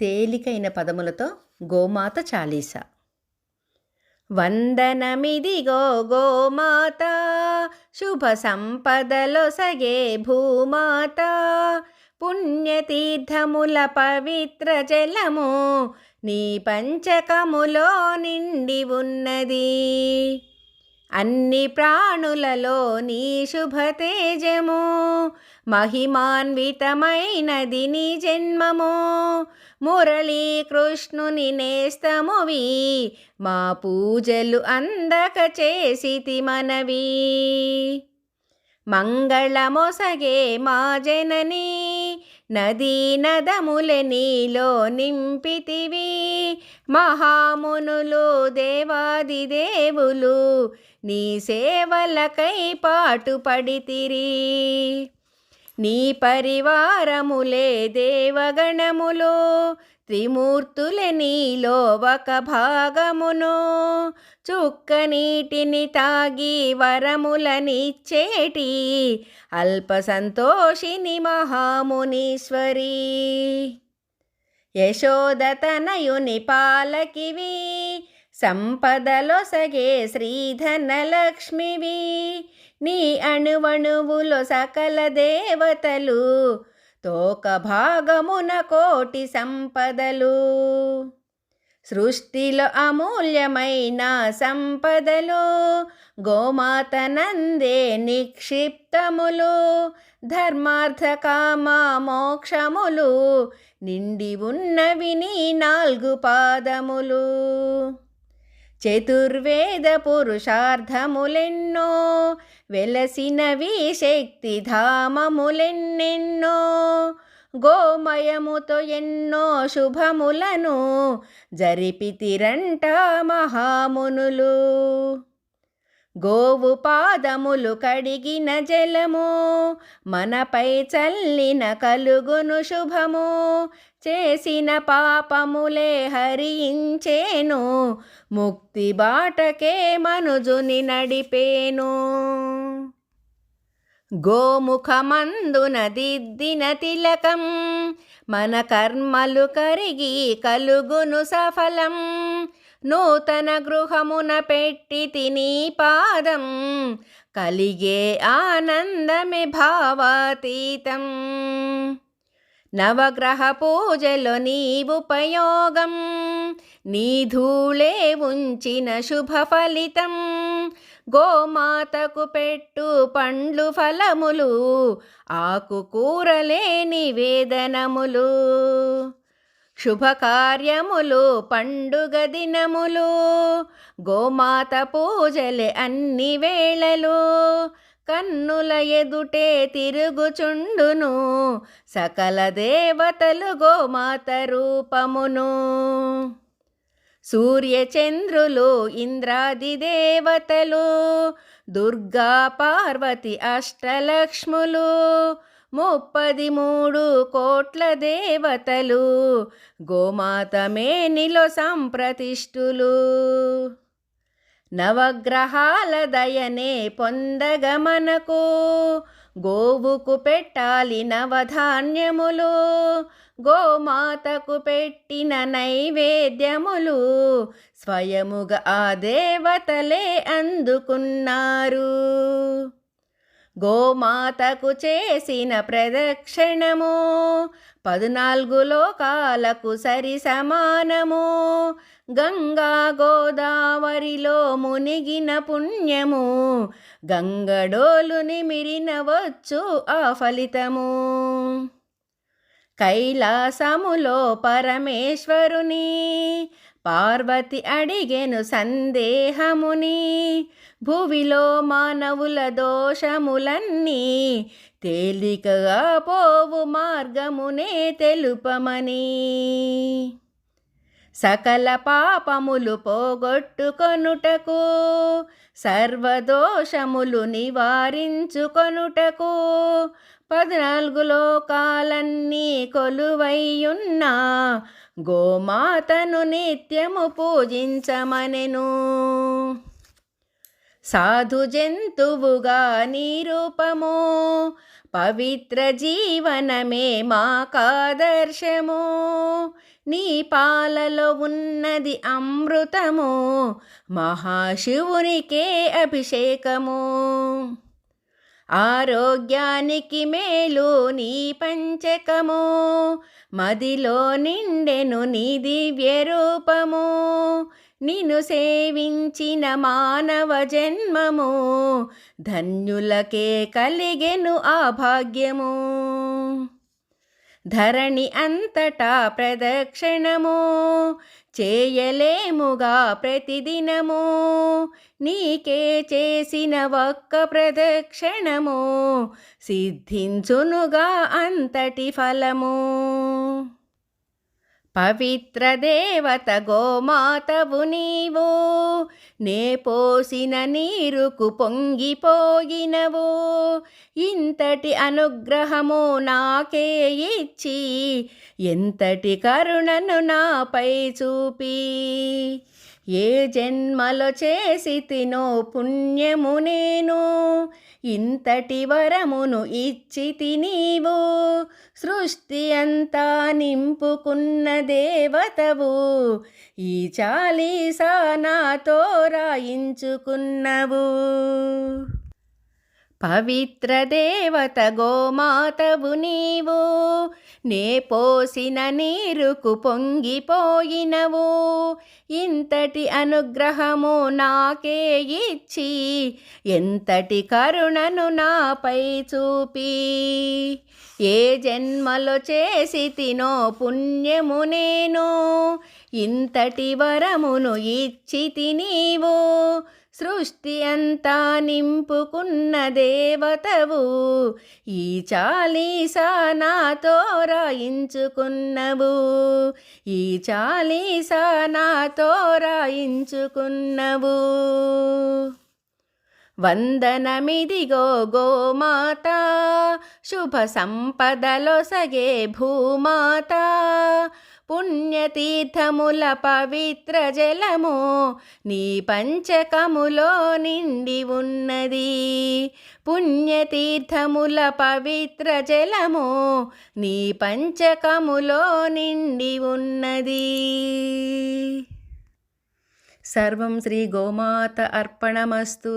తేలికైన పదములతో గోమాత చాలీస. వందనమిదిగో గోమాత శుభ సంపదలో సగే భూమాత పుణ్యతీర్థముల పవిత్ర జలము నీ పంచకములో నిండి ఉన్నది. అన్ని ప్రాణులలో నీ శుభ తేజము మహిమాన్వితమైనది నీ జన్మము. మురళీ కృష్ణుని నేస్తమువి. మా పూజలు అందక చేసితి మనవి. మంగళమొసగే మా జనని. నదీ నదముల నీలో నింపితివి. మహామునులు దేవాది దేవులు నీ సేవలకై పాటుపడితిరి. నీ పరివారములే దేవగణములు త్రిమూర్తులే నీలో ఒక భాగమును. చుక్క నీటిని తాగి వరములనిచ్చేటి అల్ప సంతోషిని మహామునీశ్వరి. యశోదతనయుని పాలకివి సంపదలొసగే శ్రీధనలక్ష్మివి. నీ అణువణువులో సకల దేవతలు తోక భాగమున కోటి సంపదలు. సృష్టిలో అమూల్యమైన సంపదలు గోమాత నందే నిక్షిప్తములు ధర్మార్థ కామ మోక్షములు నిండి ఉన్నవి నీ నాలుగు పాదములు. చతుర్వేద పురుషార్థములెన్నో వెలసినవి శక్తి ధామములెన్నెన్నో గోమయముతో ఎన్నో శుభములను జరిపితిరంట మహామునులు. గోవు పాదములు కడిగిన జలము మనపై చల్లిన కలుగును శుభము. చేసిన పాపములే హరించేను ముక్తి బాటకే మనుజుని నడిపేను. గోముఖమందున దిద్దిన తిలకం మన కర్మలు కరిగి కలుగును సఫలం. నూతన గృహమున పెట్టి తిని పాదం కలిగే ఆనందమే భావాతీతం. నవగ్రహ పూజలో నీవుపయోగం నీ ధూళే ఉంచిన శుభ ఫలితం. గోమాతకు పెట్టు పండ్లు ఫలములు ఆకుకూరలే నివేదనములు. శుభకార్యములు పండుగ దినములు గోమాత పూజలే అన్ని వేళలు. కన్నుల ఎదుటే తిరుగుచుండును సకల దేవతలు గోమాత రూపమును. సూర్యచంద్రులు ఇంద్రాది దేవతలు దుర్గా పార్వతి అష్టలక్ష్ములు ముప్పది మూడు కోట్ల దేవతలు గోమాత మేనిలో సంప్రతిష్ఠులు. నవగ్రహాల దయనే పొందగ మనకు గోవుకు పెట్టాలి నవధాన్యములు గోమాతకు పెట్టిన నైవేద్యములు స్వయముగా ఆ దేవతలే అందుకున్నారు. గోమాతకు చేసిన ప్రదక్షిణము పద్నాలుగు లోకాలకు సరి సమానము. గంగా గోదావరిలో మునిగిన పుణ్యము గంగడోలు నిమిరినవచ్చు ఆ ఫలితము. కైలాసములో పరమేశ్వరుని పార్వతి అడిగెను సందేహముని. భువిలో మానవుల దోషములన్నీ తేలికగా పోవు మార్గమునే తెలుపమని. సకల పాపములు పోగొట్టుకొనుటకు సర్వదోషములు నివారించుకొనుటకు పద్నాలుగు లోకాలన్నీ కొలువయ్యున్నా గోమాతను నిత్యము పూజించమనెను. సాధు జంతువుగా నిరూపము పవిత్ర జీవనమే మాకాదర్శము. నీ పాలలో ఉన్నది అమృతము మహాశివునికే అభిషేకము. ఆరోగ్యానికి మేలు నీ పంచకము మదిలో నిండెను నీ దివ్య రూపము. నిన్ను సేవించిన మానవ జన్మము ధన్యులకే కలిగెను ఆ భాగ్యము. ధరణి అంతటా ప్రదక్షిణము. చేయలేముగా ప్రతిదినము. నీకే చేసిన ఒక్క ప్రదక్షిణము. సిద్ధించునుగా అంతటి ఫలము. పవిత్ర దేవత గోమాతవు నీవు నే పోసిన నీరుకు పొంగిపోయినవు. ఇంతటి అనుగ్రహము నాకే ఇచ్చి ఎంతటి కరుణను నాపై చూపి. ఏ జన్మలో చేసి తినో పుణ్యము నేను. ఇంతటి వరమును ఇచ్చి తినీవు సృష్టి అంతా నింపుకున్న దేవతవు. ఈ చాలీసా నాతో రాయించుకున్నవు. పవిత్ర దేవత గోమాతవు నీవు నే పోసిన నీరుకు పొంగిపోయినవు. ఇంతటి అనుగ్రహము నాకే ఇచ్చి ఎంతటి కరుణను నాపై చూపి. ఏ జన్మలో చేసి తినో పుణ్యము నేను ఇంతటి వరమును ఇచ్చి తినీవు. సృష్టి అంతా నింపుకున్న దేవతవు. ఈ చాలీసా నాతో రాయించుకున్నవు. ఈ చాలీసా నాతో రాయించుకున్నవు. వందనమిదిగో గోమాత శుభ సంపదలో సగే భూమాత. పుణ్యతీర్థముల పవిత్ర జలము నీ పంచకములో నిండి ఉన్నది. పుణ్యతీర్థముల పవిత్ర జలము నీ పంచకములో నిండి ఉన్నది. సర్వం శ్రీ గోమాత అర్పణమస్తు.